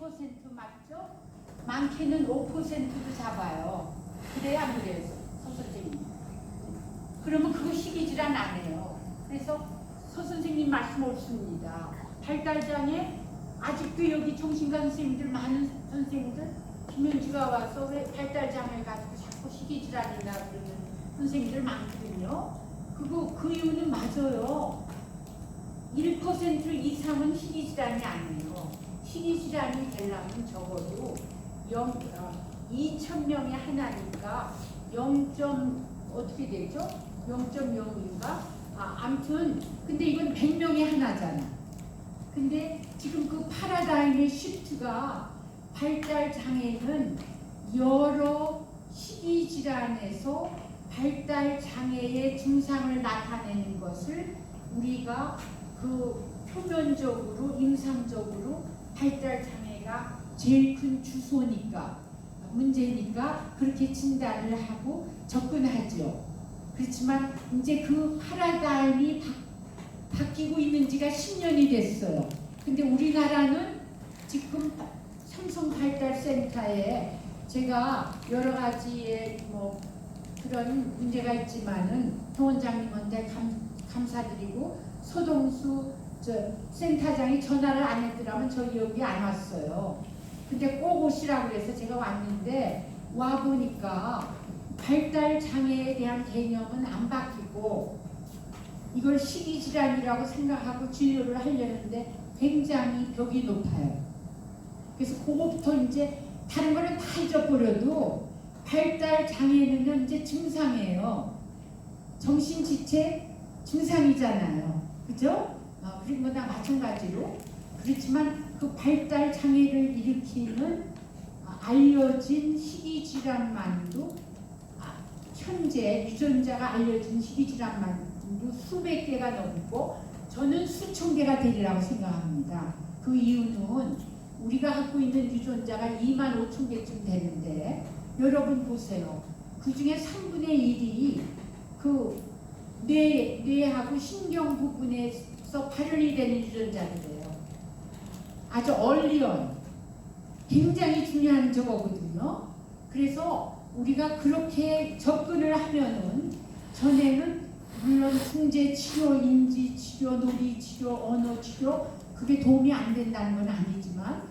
20% 맞죠? 많게는 5%도 잡아요. 그래야 안 그래요, 서 선생님. 그러면 그거 식이질환 안 해요. 그래서 서 선생님 말씀 옳습니다. 발달장애 아직도 여기 정신과 선생님들 많은 선생님들 김현주가 와서 왜 발달장애 가지고 자꾸 식이질환이나 그러는 선생님들 많거든요. 그거 그 이유는 맞아요. 1% 이상은 식이질환이 아니에요. 식이질환이 되려면 적어도 0, 어, 2,000명에 하나니까 0. 어떻게 되죠? 0.0인가? 아, 암튼 근데 이건 100명에 하나잖아. 근데 지금 그 파라다임의 시프트가 발달 장애는 여러 식이 질환에서 발달 장애의 증상을 나타내는 것을 우리가 그 표면적으로 임상적으로 발달 장애가 제일 큰 주소니까 문제니까 그렇게 진단을 하고 접근하죠. 그렇지만 이제 그 파라다임이 바, 바뀌고 있는 지가 10년이 됐어요. 근데 우리나라는 지금 삼성 발달센터에 제가 여러 가지의 뭐 그런 문제가 있지만은 동 원장님한테 감, 감사드리고 서동수 저 센터장이 전화를 안 했더라면 저희 여기 안 왔어요. 근데 꼭 오시라고 그래서 제가 왔는데 와 보니까 발달 장애에 대한 개념은 안 바뀌고 이걸 식이 질환이라고 생각하고 진료를 하려는데 굉장히 벽이 높아요. 그래서 그거부터 이제 다른 거는 다 잊어버려도 발달 장애는 이제 증상이에요. 정신 지체 증상이잖아요. 그죠? 어, 그런 거나 마찬가지로 그렇지만 그 발달 장애를 일으키는 아, 알려진 식이 질환만도 아, 현재 유전자가 알려진 식이 질환만도 수백 개가 넘고 저는 수천 개가 되리라고 생각합니다. 그 이유는 우리가 갖고 있는 유전자가 2만 5천 개쯤 되는데 여러분 보세요. 그 중에 3분의 1이 그 뇌, 뇌하고 신경 부분에 서 발현이 되는 유전자들이에요. 아주 얼리언. 굉장히 중요한 저거거든요. 그래서 우리가 그렇게 접근을 하면은 전에는 물론 중재 치료, 인지 치료, 놀이 치료, 언어 치료 그게 도움이 안 된다는 건 아니지만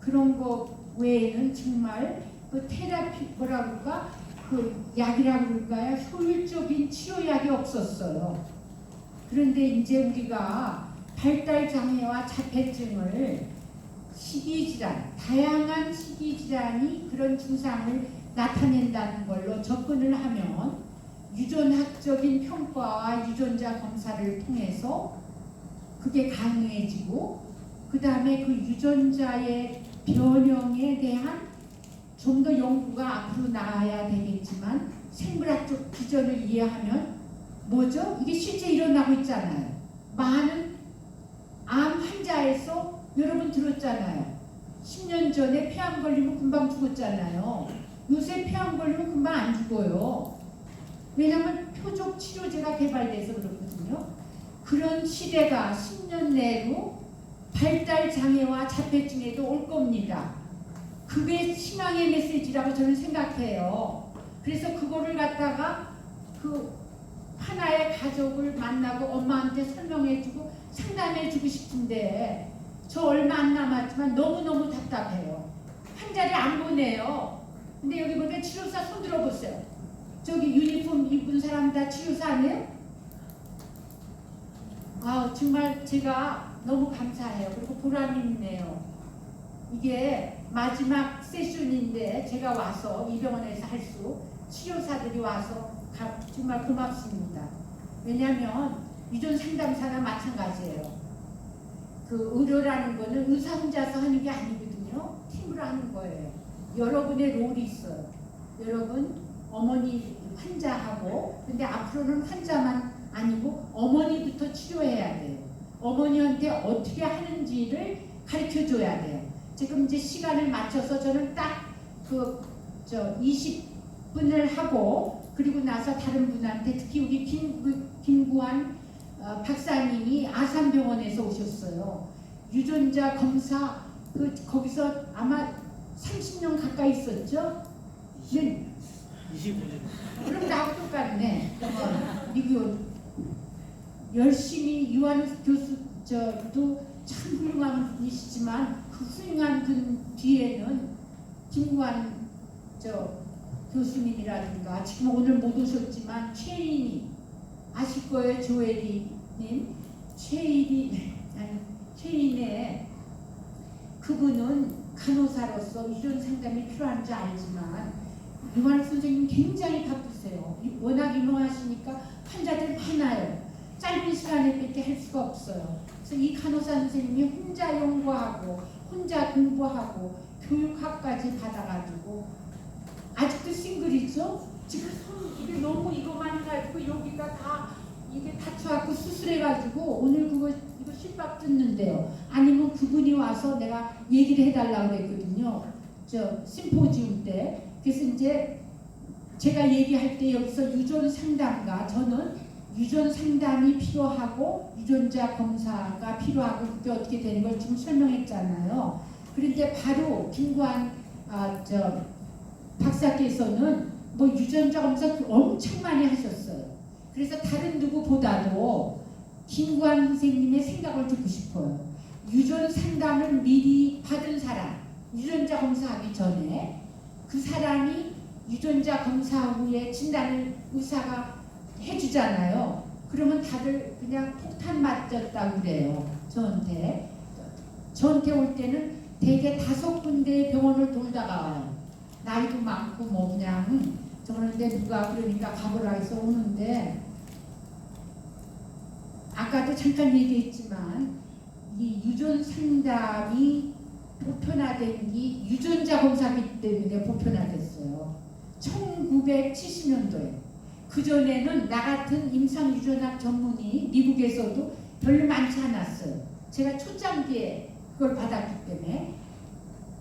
그런 거 외에는 정말 그 테라피 뭐라 그럴까 그 약이라 그럴까요 효율적인 치료약이 없었어요. 그런데 이제 우리가 발달 장애와 자폐증을 식이질환, 다양한 식이질환이 그런 증상을 나타낸다는 걸로 접근을 하면 유전학적인 평가와 유전자 검사를 통해서 그게 가능해지고 그 다음에 그 유전자의 변형에 대한 좀 더 연구가 앞으로 나아야 되겠지만 생물학적 기전을 이해하면 뭐죠? 이게 실제 일어나고 있잖아요. 많은 암 환자에서 여러분 들었잖아요. 10년 전에 폐암 걸리면 금방 죽었잖아요. 요새 폐암 걸리면 금방 안 죽어요. 왜냐하면 표적 치료제가 개발돼서 그렇거든요. 그런 시대가 10년 내로 발달 장애와 자폐증에도 올 겁니다. 그게 희망의 메시지라고 저는 생각해요. 그래서 그거를 갖다가 그 하나의 가족을 만나고 엄마한테 설명해주고 상담해주고 싶은데 저 얼마 안 남았지만 너무너무 답답해요. 한 자리 안 보내요. 근데 여기 보니까 치료사 손 들어보세요. 저기 유니폼 입은 사람 다 치료사 아니에요? 아 정말 제가 너무 감사해요. 그리고 보람이 있네요. 이게 마지막 세션인데 제가 와서 이 병원에서 할 수 치료사들이 와서 가- 정말 고맙습니다. 왜냐하면 유전 상담사나 마찬가지예요. 그 의료라는 거는 의사 혼자서 하는 게 아니거든요. 팀으로 하는 거예요. 여러분의 롤이 있어요. 여러분 어머니 환자하고 근데 앞으로는 환자만 아니고 어머니부터 치료해야 돼요. 어머니한테 어떻게 하는지를 가르쳐 줘야 돼요. 지금 이제 시간을 맞춰서 저는 딱 그 저 20분을 하고 그리고 나서 다른 분한테 특히 우리 김, 김구한 어, 박사님이 아산병원에서 오셨어요. 유전자 검사 그 거기서 아마 30년 가까이 있었죠. 네, 25년. 그럼 나하고 똑같네. 어, 미국 열심히 유한 교수 저도 참 훌륭한 분이시지만 그 훌륭한 분 뒤에는 김구한 저 교수님이라든가 지금 오늘 못 오셨지만 최인이 아실 거예요 조혜리님 최인이 아니 최인의 그분은 간호사로서 이런 상담이 필요한지 알지만 유한 선생님 굉장히 바쁘세요. 이- 워낙 유명하시니까 환자들 많아요. 짧은 시간에 밖에 할 수가 없어요. 그래서 이 간호사 선생님이 혼자 연구하고 혼자 공부하고 교육학까지 받아가지고 아직도 싱글이죠. 지금 손 이게 너무 이거만 해가지고 여기가 다 이게 다쳐갖고 수술해가지고 오늘 그거 이거 실밥 뜯는데요. 아니면 그분이 와서 내가 얘기를 해달라고 그랬거든요. 저 심포지움 때. 그래서 이제 제가 얘기할 때 여기서 유전 상담가 저는 유전 상담이 필요하고 유전자 검사가 필요하고 그게 어떻게 되는 걸 지금 설명했잖아요. 그런데 바로 김관 아, 저 박사께서는 뭐 유전자 검사 엄청 많이 하셨어요. 그래서 다른 누구보다도 김관 선생님의 생각을 듣고 싶어요. 유전 상담을 미리 받은 사람, 유전자 검사하기 전에 그 사람이 유전자 검사 후에 진단을 의사가 해주잖아요. 그러면 다들 그냥 폭탄 맞았다고 그래요. 저한테. 저한테 올 때는 대개 다섯 군데 병원을 돌다가 와요. 나이도 많고 뭐 그냥 저런데 누가 그러니까 가보라 해서 오는데 아까도 잠깐 얘기했지만 이 유전 상담이 보편화된 게 유전자 검사기 때문에 보편화됐어요. 1970년도에 그 전에는 나 같은 임상 유전학 전문의 미국에서도 별로 많지 않았어요. 제가 초창기에 그걸 받았기 때문에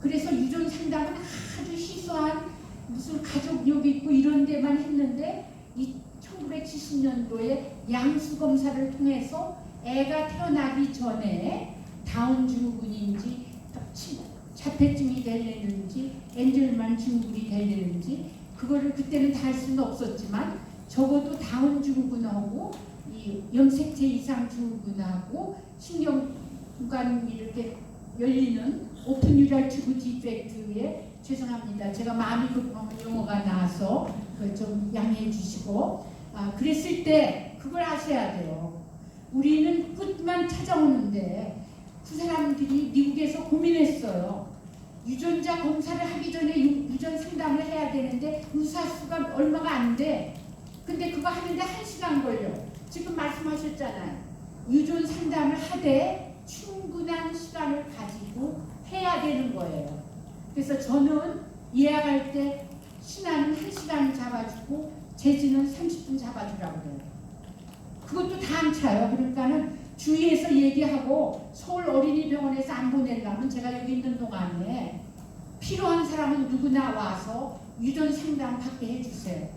그래서 유전 상담은 아주 희소한 무슨 가족 여기 있고 이런 데만 했는데 이 1970년도에 양수 검사를 통해서 애가 태어나기 전에 다운 증후군인지 자폐증이 되려는지 엔젤만 증후군이 되려는지 그거를 그때는 다 할 수는 없었지만 적어도 다운 증후군하고 이 염색체 이상 증후군하고 신경관 이렇게 열리는 오픈 유랄 튜브 디펙트에 죄송합니다. 제가 마음이 급하면 영어가 나와서 좀 양해해 주시고 아 그랬을 때 그걸 아셔야 돼요. 우리는 끝만 찾아오는데 그 사람들이 미국에서 고민했어요. 유전자 검사를 하기 전에 유- 유전 상담을 해야 되는데 의사 수가 얼마가 안 돼. 근데 그거 하는데 한 시간 걸려. 지금 말씀하셨잖아요. 유전 상담을 하되 충분한 시간을 가지고 해야 되는 거예요. 그래서 저는 예약할 때 신하는 한 시간 잡아주고 재지는 30분 잡아주라고 그래요. 그것도 다안 차요. 그러니까는 주위에서 얘기하고 서울 어린이병원에서 안 보내려면 제가 여기 있는 동안에 필요한 사람은 누구나 와서 유전 상담 받게 해주세요.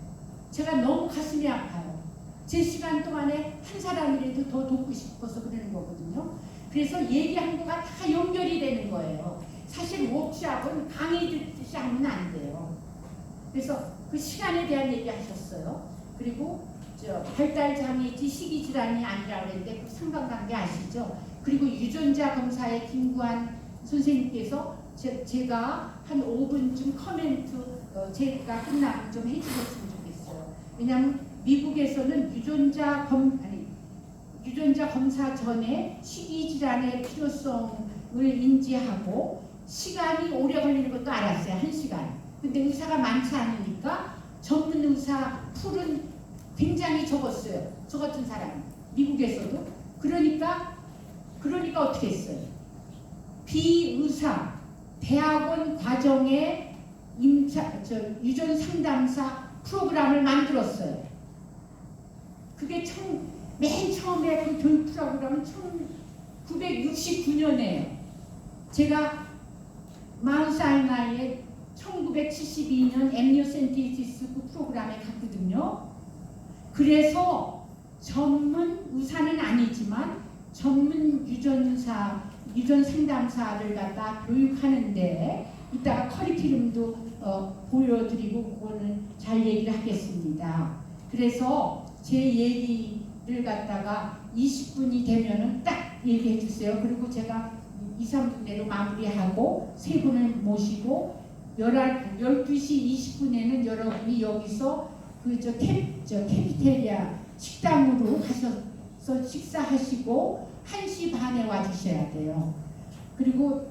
제가 너무 가슴이 아파요. 제 시간 동안에 한 사람이라도 더 돕고 싶어서 그러는 거거든요. 그래서 얘기한 거가 다 연결이 되는 거예요. 사실 워크샵은 강의 듣듯이 하면 안 돼요. 그래서 그 시간에 대한 얘기 하셨어요. 그리고 저 발달 장애 지 식이 질환이 아니라 그랬는데 그 상관관계 아시죠? 그리고 유전자 검사의 김구한 선생님께서 제, 제가 한 5분쯤 커멘트 어, 제가 끝나면 좀 해주셨으면 좋겠어요. 왜냐하면 미국에서는 유전자 검 아니 유전자 검사 전에 식이 질환의 필요성을 인지하고 시간이 오래 걸리는 것도 알았어요. 한 시간. 근데 의사가 많지 않으니까 전문 의사 풀은 굉장히 적었어요. 저 같은 사람 미국에서도 그러니까 그러니까 어떻게 했어요? 비의사 대학원 과정에 임차 저 유전 상담사 프로그램을 만들었어요. 그게 참, 맨 처음에 그 교육 프로그램은 1969년에 제가 마운사인 나이에 1972년 엠니오센티시스 그 프로그램에 갔거든요. 그래서 전문 의사는 아니지만 전문 유전사 유전 상담사를 갖다 교육하는데 이따가 커리큘럼도 어, 보여드리고 그거는 잘 얘기를 하겠습니다. 그래서 제 얘기를 갖다가 20분이 되면은 딱 얘기해 주세요. 그리고 제가 2, 3분 내로 마무리하고 세 분을 모시고 11, 12시 20분에는 여러분이 여기서 그저 저 캐피테리아 식당으로 가셔서 식사하시고 1시 반에 와주셔야 돼요. 그리고